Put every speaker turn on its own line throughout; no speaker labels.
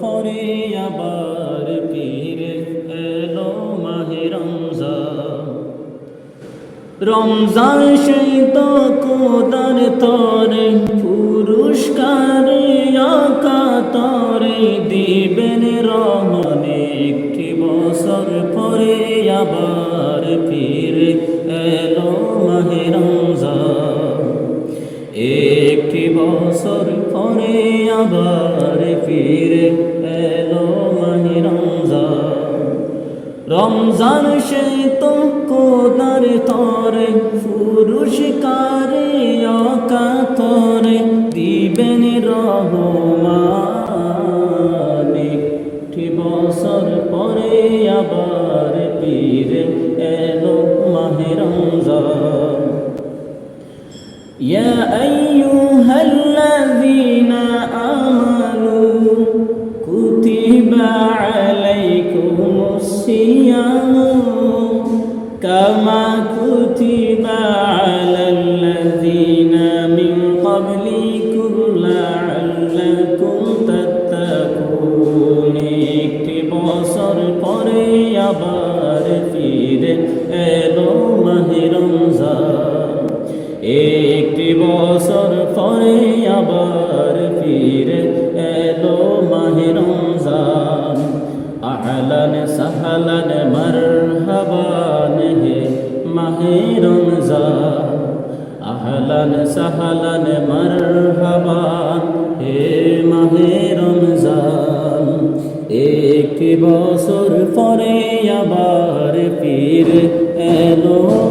পরে আবার ফিরে এলো মাহে রমজান। রমজান সেই তো কোদার তরে, পুরস্কারে আকাতরে দিবেন রহমানে একটি বছর পরে আবার ফিরে এলো মাহে রমজান। একটি বছর পরে আবার ফিরে এলো মাহি রমজান। রমজান সে তো কোদার তরে পুরুষ কারে অকাতরে দিবেন রহমানে। টি বছর পরে আবার পীরে এলো মাহি রমজান। ইয়া আইয়ুহাল্লাযীনা আমানু كتب عليكم الصيام كما كتب على الذين من قبلكم لعلكم تتقون একটি বছর পরে আবার ফিরে এলো মাহে রমজান একটি বছর পরে আবার ফিরে এলো মাহে রমজান। আহলান সাহলান মারহাবান হে মাহে রমজান। আহলান সাহলান মারহাবান হে মাহে রমজান। একটি বছর পরে আবার ফিরে এলো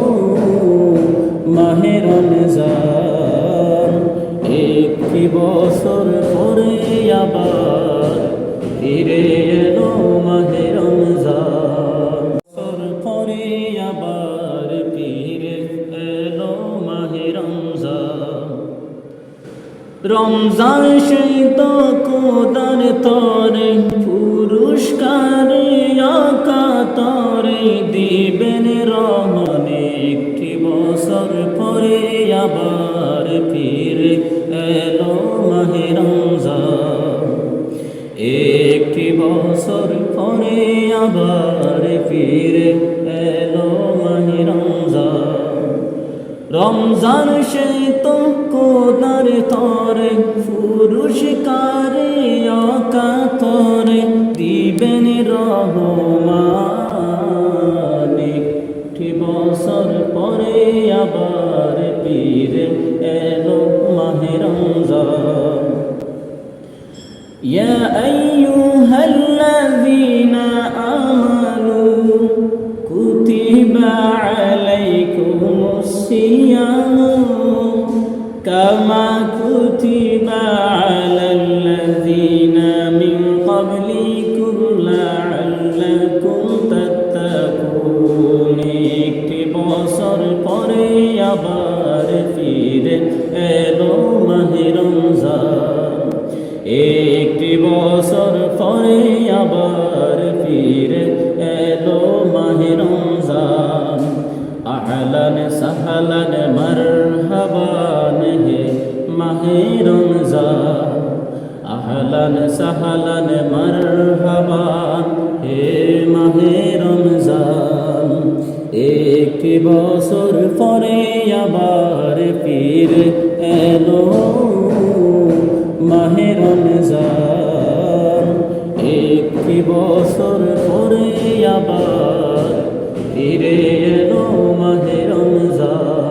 একটি বছর পরে আবার ফিরে এলো মাহে রমজান। বছর পরে আবার এলো মাহে রমজান। সেই তো কোদার তরে, পুরস্কারে আকাতরে দিবেন রহমানে একটি বছর পরে আবার ফিরে এলো মাহেরমজান একটি বছর পরে আবার ফিরে এলো মাহে রমজান। সেই তো কোদার তরে, পুরস্কারে অকাতরে দিবেন রহমান বছর পরে আবার পীরে এলো মাহে রমজান يا أيها الذين آمنوا كتب عليكم الصيام كما كتب على الذين من قبلكم বছর পরে আবার ফিরে এলো মাহে রমজান। একটি বছর পরে আবার ফিরে এলো মাহে রমজান। আহলান সাহলান মারহাবান হে মাহে রমজান। আহলান বছর পরে আবার পীর এলো। মাহের একটি বছর পরে আবার ফিরে এলো মাহের যান